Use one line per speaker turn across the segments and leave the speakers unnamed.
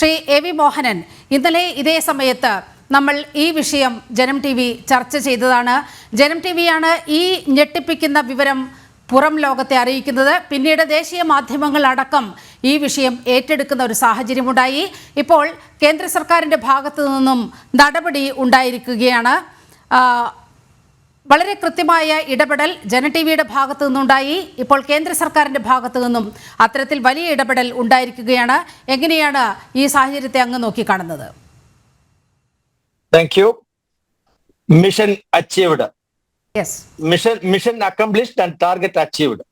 Shri A V Mohanan ഇന്നലെ ഇതേ സമയത്ത് നമ്മൾ ഈ വിഷയം ജനം ടി വി ചർച്ച ചെയ്തതാണ്. ജനം ടി വിയാണ് ഈ ഞെട്ടിപ്പിക്കുന്ന വിവരം പുറം ലോകത്തെ അറിയിക്കുന്നത്. പിന്നീട് ദേശീയ മാധ്യമങ്ങൾ അടക്കം ഈ വിഷയം ഏറ്റെടുക്കുന്ന ഒരു സാഹചര്യമുണ്ടായി. ഇപ്പോൾ കേന്ദ്ര സർക്കാരിന്റെ ഭാഗത്തു നിന്നും നടപടി ഉണ്ടായിരിക്കുകയാണ്. വളരെ കൃത്യമായ ഇടപെടൽ ജന ടി വിയുടെ ഭാഗത്തു നിന്നുണ്ടായി. ഇപ്പോൾ കേന്ദ്ര സർക്കാരിന്റെ ഭാഗത്തു നിന്നും അത്തരത്തിൽ വലിയ ഇടപെടൽ ഉണ്ടായിരിക്കുകയാണ്. എങ്ങനെയാണ് ഈ സാഹചര്യത്തെ അങ്ങ് നോക്കിക്കാണുന്നത്
thank you mission achieved mission mission accomplished and target achieved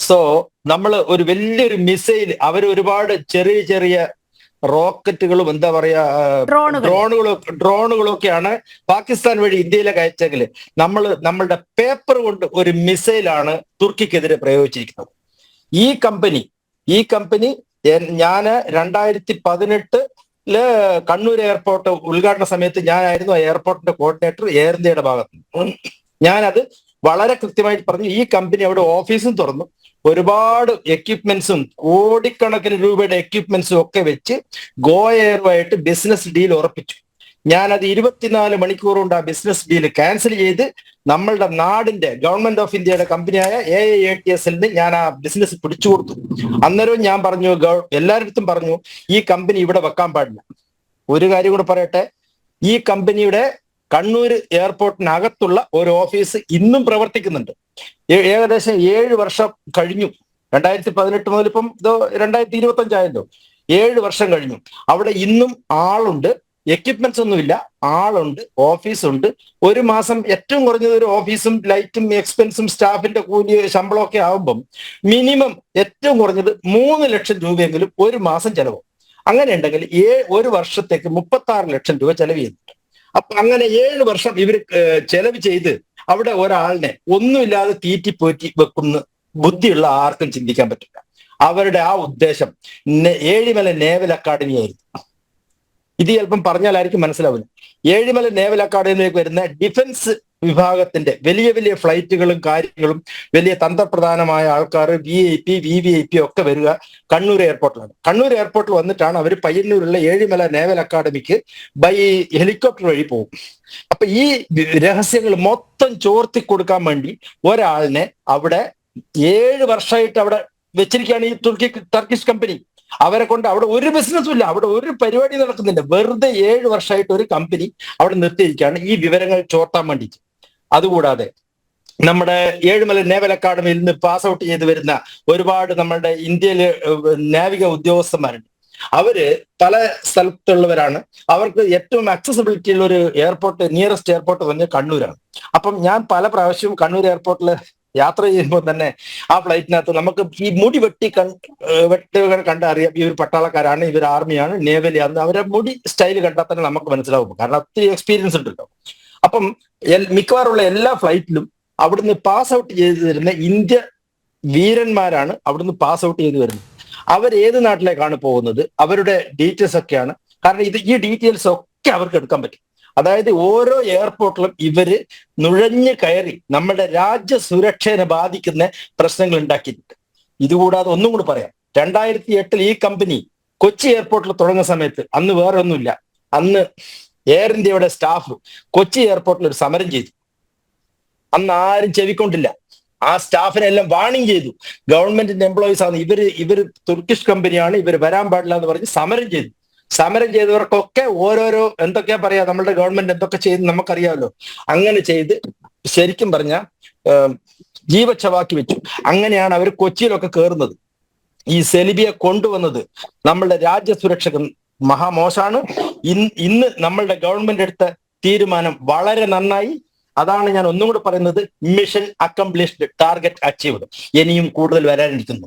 so നമ്മൾ ഒരു വലിയൊരു മിസൈൽ അവർ ഒരുപാട് ചെറിയ ചെറിയ റോക്കറ്റുകളും എന്താ പറയാ. ഡ്രോണുകളും ഡ്രോണുകളും ഒക്കെയാണ് പാകിസ്ഥാൻ വഴി ഇന്ത്യയിലെ കയറ്റെങ്കിൽ നമ്മൾ നമ്മളുടെ പേപ്പർ കൊണ്ട് ഒരു മിസൈലാണ് തുർക്കിക്കെതിരെ പ്രയോഗിച്ചിരിക്കുന്നത് ഈ കമ്പനി ഈ കമ്പനി ഞാൻ രണ്ടായിരത്തി പതിനെട്ടിൽ കണ്ണൂർ എയർപോർട്ട് ഉദ്ഘാടന സമയത്ത് ഞാനായിരുന്നു ആ എയർപോർട്ടിന്റെ കോർഡിനേറ്റർ എയർ ഇന്ത്യയുടെ ഭാഗത്ത്. ഞാനത് വളരെ കൃത്യമായിട്ട് പറഞ്ഞു. ഈ കമ്പനി അവിടെ ഓഫീസും തുറന്നു. ഒരുപാട് എക്യുപ്മെന്റ്സും കോടിക്കണക്കിന് രൂപയുടെ എക്യുപ്മെന്റ്സും ഒക്കെ വെച്ച് ഗോ എയറുമായിട്ട് ബിസിനസ് ഡീൽ ഉറപ്പിച്ചു. ഞാനത് ഇരുപത്തിനാല് മണിക്കൂർ കൊണ്ട് ആ ബിസിനസ് ഡീൽ ക്യാൻസൽ ചെയ്ത് നമ്മളുടെ നാടിന്റെ ഗവൺമെന്റ് ഓഫ് ഇന്ത്യയുടെ കമ്പനിയായ എ എ ടി എസ് എല്ലിന് ഞാൻ ആ ബിസിനസ് പിടിച്ചു കൊടുത്തു. അന്നേരവും ഞാൻ പറഞ്ഞു എല്ലാവരുടെ പറഞ്ഞു ഈ കമ്പനി ഇവിടെ വെക്കാൻ പാടില്ല. ഒരു കാര്യം കൂടെ പറയട്ടെ. ഈ കമ്പനിയുടെ കണ്ണൂർ എയർപോർട്ടിനകത്തുള്ള ഒരു ഓഫീസ് ഇന്നും പ്രവർത്തിക്കുന്നുണ്ട്. ഏകദേശം ഏഴ് വർഷം കഴിഞ്ഞു. രണ്ടായിരത്തി പതിനെട്ട് മുതൽ ഇപ്പം ഇതോ രണ്ടായിരത്തി ഇരുപത്തി അഞ്ചായല്ലോ ഏഴ് വർഷം കഴിഞ്ഞു. അവിടെ ഇന്നും ആളുണ്ട്. എക്യുപ്മെന്റ്സ് ഒന്നുമില്ല ആളുണ്ട്. ഓഫീസുണ്ട് ഒരു മാസം ഏറ്റവും കുറഞ്ഞത് ഒരു ഓഫീസും ലൈറ്റും എക്സ്പെൻസും സ്റ്റാഫിന്റെ കൂലി ശമ്പളമൊക്കെ ആകുമ്പം മിനിമം ഏറ്റവും കുറഞ്ഞത് മൂന്ന് ലക്ഷം രൂപയെങ്കിലും ഒരു മാസം ചെലവും അങ്ങനെ ഉണ്ടെങ്കിൽ ഏ ഒരു വർഷത്തേക്ക് മുപ്പത്തി ലക്ഷം രൂപ ചെലവ് ചെയ്യുന്നുണ്ട്. അപ്പൊ അങ്ങനെ ഏഴ് വർഷം ഇവർ ചെലവ് ചെയ്ത് അവിടെ ഒരാളിനെ ഒന്നുമില്ലാതെ തീറ്റിപ്പോറ്റി വെക്കുന്ന ബുദ്ധിയുള്ള ആർക്കും ചിന്തിക്കാൻ പറ്റില്ല. അവരുടെ ആ ഉദ്ദേശം ഏഴിമല നേവൽ അക്കാദമി ആയിരുന്നു. ഇത് ചിലപ്പം പറഞ്ഞാലായിരിക്കും മനസ്സിലാവില്ല. ഏഴിമല നേവൽ അക്കാദമിയിലേക്ക് വരുന്ന ഡിഫൻസ് വിഭാഗത്തിന്റെ വലിയ വലിയ ഫ്ലൈറ്റുകളും കാര്യങ്ങളും വലിയ തന്ത്രപ്രധാനമായ ആൾക്കാർ V I P V V I P ഒക്കെ വരിക കണ്ണൂർ എയർപോർട്ടിലാണ്. കണ്ണൂർ എയർപോർട്ടിൽ വന്നിട്ടാണ് അവർ പയ്യന്നൂരുള്ള ഏഴിമല നേവൽ അക്കാദമിക്ക് ബൈ ഹെലികോപ്റ്റർ വഴി പോകും. അപ്പൊ ഈ രഹസ്യങ്ങൾ മൊത്തം ചോർത്തി കൊടുക്കാൻ വേണ്ടി ഒരാളിനെ അവിടെ ഏഴ് വർഷമായിട്ട് അവിടെ വെച്ചിരിക്കുകയാണ് ഈ തുർക്കി ടർക്കിഷ് കമ്പനി അവരെ കൊണ്ട് അവിടെ ഒരു ബിസിനസ്സും ഇല്ല. അവിടെ ഒരു പരിപാടി നടക്കുന്നില്ല. വെറുതെ ഏഴ് വർഷമായിട്ട് ഒരു കമ്പനി അവിടെ നിർത്തിയിരിക്കുകയാണ്. ഈ വിവരങ്ങൾ ചോർത്താൻ വേണ്ടിയിട്ട്. അതുകൂടാതെ നമ്മുടെ ഏഴുമല നേവൽ അക്കാദമിയിൽ നിന്ന് പാസ് ഔട്ട് ചെയ്ത് വരുന്ന ഒരുപാട് നമ്മുടെ ഇന്ത്യയിലെ നാവിക ഉദ്യോഗസ്ഥന്മാരുണ്ട്. അവർ പല സ്ഥലത്തുള്ളവരാണ്. അവർക്ക് ഏറ്റവും അക്സസിബിലിറ്റി ഉള്ള ഒരു എയർപോർട്ട് നിയറസ്റ്റ് എയർപോർട്ട് തന്നെ കണ്ണൂരാണ്. അപ്പം ഞാൻ പല പ്രാവശ്യവും കണ്ണൂർ എയർപോർട്ടിൽ യാത്ര ചെയ്യുമ്പോൾ തന്നെ ആ ഫ്ലൈറ്റിനകത്ത് നമുക്ക് ഈ മുടി വെട്ടി കൺ വെട്ടുകൾ കണ്ടറിയാം. ഇവർ പട്ടാളക്കാരാണ് ഇവർ ആർമിയാണ് നേവലിയാണ് അവരുടെ മുടി സ്റ്റൈൽ കണ്ടാൽ തന്നെ നമുക്ക് മനസ്സിലാവും. കാരണം ഒത്തിരി എക്സ്പീരിയൻസ് ഉണ്ടല്ലോ. അപ്പം മിക്കവാറുള്ള എല്ലാ ഫ്ലൈറ്റിലും അവിടുന്ന് പാസ് ഔട്ട് ചെയ്തു തരുന്ന ഇന്ത്യ വീരന്മാരാണ് അവിടുന്ന് പാസ് ഔട്ട് ചെയ്തു വരുന്നത്. അവർ ഏത് നാട്ടിലേക്കാണ് പോകുന്നത്? അവരുടെ ഡീറ്റെയിൽസ് ഒക്കെയാണ്. കാരണം ഇത് ഈ ഡീറ്റെയിൽസ് ഒക്കെ അവർക്ക് എടുക്കാൻ പറ്റും. അതായത് ഓരോ എയർപോർട്ടിലും ഇവർ നുഴഞ്ഞു കയറി നമ്മുടെ രാജ്യ സുരക്ഷയെ ബാധിക്കുന്ന പ്രശ്നങ്ങൾ ഉണ്ടാക്കിയിട്ടുണ്ട്. ഇതുകൂടാതെ ഒന്നും കൂടി പറയാം. രണ്ടായിരത്തി എട്ടിൽ ഈ കമ്പനി കൊച്ചി എയർപോർട്ടിൽ തുടങ്ങുന്ന സമയത്ത് അന്ന് വേറെ ഒന്നുമില്ല അന്ന് എയർ ഇന്ത്യയുടെ സ്റ്റാഫ് കൊച്ചി എയർപോർട്ടിൽ ഒരു സമരം ചെയ്തു. അന്ന് ആരും ചെവിക്കൊണ്ടില്ല. ആ സ്റ്റാഫിനെ എല്ലാം വാണിംഗ് ചെയ്തു. ഗവൺമെന്റിന്റെ എംപ്ലോയീസ് ആണ്. ഇവർ ഇവർ തുർക്കിഷ് കമ്പനിയാണ് ഇവർ വരാൻ പാടില്ല എന്ന് പറഞ്ഞ് സമരം ചെയ്തു. സമരം ചെയ്തവർക്കൊക്കെ ഓരോരോ എന്തൊക്കെയാ പറയാ നമ്മളുടെ ഗവൺമെന്റ് എന്തൊക്കെ ചെയ്ത് നമുക്കറിയാമല്ലോ. അങ്ങനെ ചെയ്ത് ശരിക്കും പറഞ്ഞ ജീവച്ചവാക്കി വെച്ചു. അങ്ങനെയാണ് അവർ കൊച്ചിയിലൊക്കെ കയറുന്നത് ഈ സെലിബിയെ കൊണ്ടുവന്നത് നമ്മളുടെ രാജ്യസുരക്ഷക്ക് മഹാമോശാണ്. ഇന്ന് നമ്മളുടെ ഗവൺമെന്റ് എടുത്ത തീരുമാനം വളരെ നന്നായി. അതാണ് ഞാൻ ഒന്നും കൂടെ പറയുന്നത് മിഷൻ അക്കംപ്ലിഷ്ഡ് ടാർഗറ്റ് അച്ചീവ്ഡ് ഇനിയും കൂടുതൽ വരാനിരിക്കുന്നു.